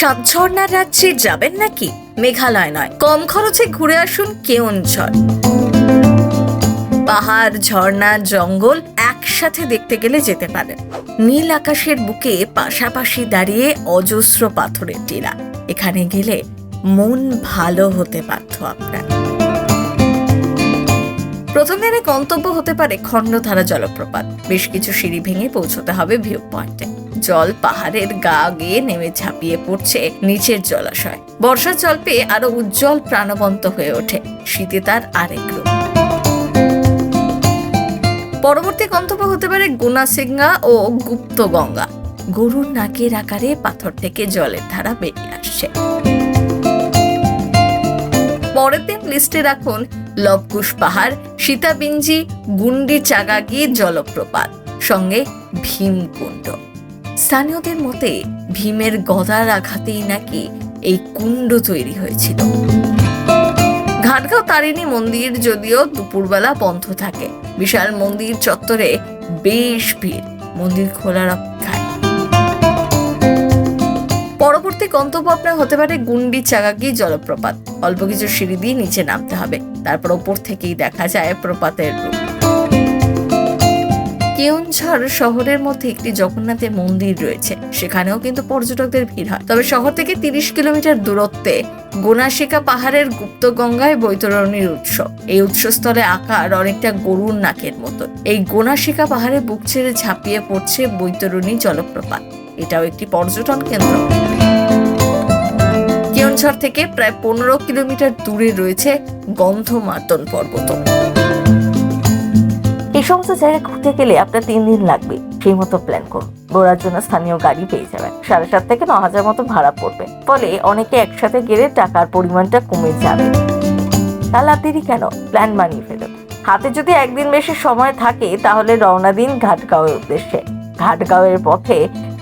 সাত ঝর্ণার রাজ্যে যাবেন নাকি? মেঘালয় নয়। কম খরচে ঘুরে আসুন কেওনঝড়। পাহাড়, ঝর্ণা, জঙ্গল একসাথে দেখতে গেলে যেতে পারেন। নীল আকাশের বুকে পাশাপাশি দাঁড়িয়ে অজস্র পাথরের টিলা। এখানে গেলে মন ভালো হতে পারত আপনার। প্রথম দিনে গন্তব্য হতে পারে খণ্ডধারা জলপ্রপাত। বেশ কিছু সিঁড়ি ভেঙে পৌঁছতে হবে ভিউ পয়েন্টে জল পাহাড়ের গা গিয়ে নেমে ঝাঁপিয়ে পড়ছে নিচের জলাশয়। বর্ষার জল পেয়ে আরও উজ্জ্বল প্রাণবন্ত হয়ে ওঠে। শীতে তার আরেক রূপ। পরবর্তী গন্তব্য হতে পারে গুনাসিঙ্গা ও গুপ্ত গঙ্গা গরুর নাকের আকারে পাথর থেকে জলের ধারা বেরিয়ে আসছে। পরের লিস্টে রাখুন লবকুশ পাহাড়, সীতাবিঞ্জি, গুন্ডি চাগাগি, জলপ্রপাত, সঙ্গে ভীমকুণ্ড স্থানীয়দের মতে ভীমের গদার আঘাতেই নাকি এই কুণ্ড তৈরি হয়েছিল। ঘাটগাঁও তারিণী মন্দির যদিও দুপুরবেলা বন্ধ থাকে, বিশাল মন্দির চত্বরে বেশ ভিড়। মন্দির খোলার পরবর্তী গন্তব্য আপনার হতে পারে গুন্ডি, চাগাগি, জলপ্রপাত। অল্প কিছু সিঁড়ি দিয়ে নিচে নামতে হবে। তারপর ওপর থেকেই দেখা যায় প্রপাতের রূপ। কেওনঝড় শহরের মধ্যে একটি জগন্নাথের মন্দির রয়েছে। সেখানেও কিন্তু পর্যটকদের ভিড় হয়। তবে শহর থেকে তিরিশ কিলোমিটার দূরত্বে গোনাশিকা পাহাড়ের গুপ্তগঙ্গায় বৈতরণীর উৎস। এই উৎসস্থলে আকার অনেকটা গরুর নাকের মতো। এই গোনাশিকা পাহাড়ে বুক ছেড়ে ঝাঁপিয়ে পড়ছে বৈতরণী জলপ্রপাত। এটাও একটি পর্যটন কেন্দ্র। কেওনঝড় থেকে প্রায় পনেরো কিলোমিটার দূরে রয়েছে গন্ধমার্দন পর্বত। এই সমস্ত জায়গায় ঘুরতে গেলে আপনার তিন দিন লাগবে। সেই মতো প্ল্যান করুন। ঘোরার জন্য স্থানীয় গাড়ি পেয়ে যাবেন। সাড়ে সাত থেকে ন হাজার মতো ভাড়া পড়বে। ফলে অনেকে একসাথে গেলে টাকার পরিমাণটা কমে যাবে। তাহলে দেরি কেন? প্ল্যান বানিয়ে ফেলুন। হাতে যদি একদিন বেশি সময় থাকে, তাহলে রওনা দিন ঘাটগাঁওয়ের উদ্দেশ্যে। ঘাটগাঁওয়ের পথে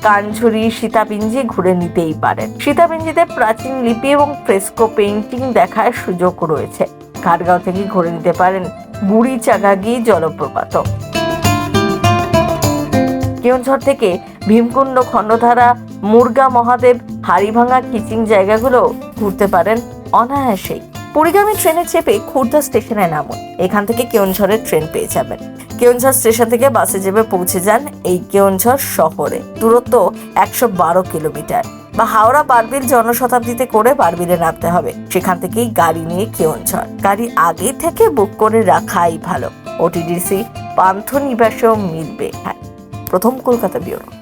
কানঝুরি সীতাপিঞ্জি ঘুরে নিতেই পারেন। সীতাপিঞ্জিতে প্রাচীন লিপি এবং ফ্রেস্কো পেইন্টিং দেখার সুযোগ রয়েছে। ঘাটগাঁও থেকে ঘুরে নিতে পারেন বুড়ি চাগাগি জলপ্রপাত। কেওনঝড় থেকে ভীমকুণ্ড খণ্ডধারা, মুরগা মহাদেব, হাড়িভাঙা কিচিং জায়গাগুলো ঘুরতে পারেন অনায়াসেই। পরিগামী ট্রেনে চেপে খুর্দা স্টেশনে নামুন। এখান থেকে কেওনঝড়ের ট্রেন পেয়ে যাবেন। কেওনঝড় স্টেশন থেকে বাসে চেপে পৌঁছে যান এই কেওনঝড় শহরে। দূরত্ব একশো বারো কিলোমিটার। বা হাওড়া বারবিল জনশতাব্দীতে করে বারবিলে নামতে হবে। সেখান থেকেই গাড়ি নিয়ে কেওনঝড় গাড়ি আগে থেকে বুক করে রাখাই ভালো। ওটিডিসি পান্থ নিবাসেও মিলবে। হ্যাঁ প্রথম কলকাতা ব্যুরো।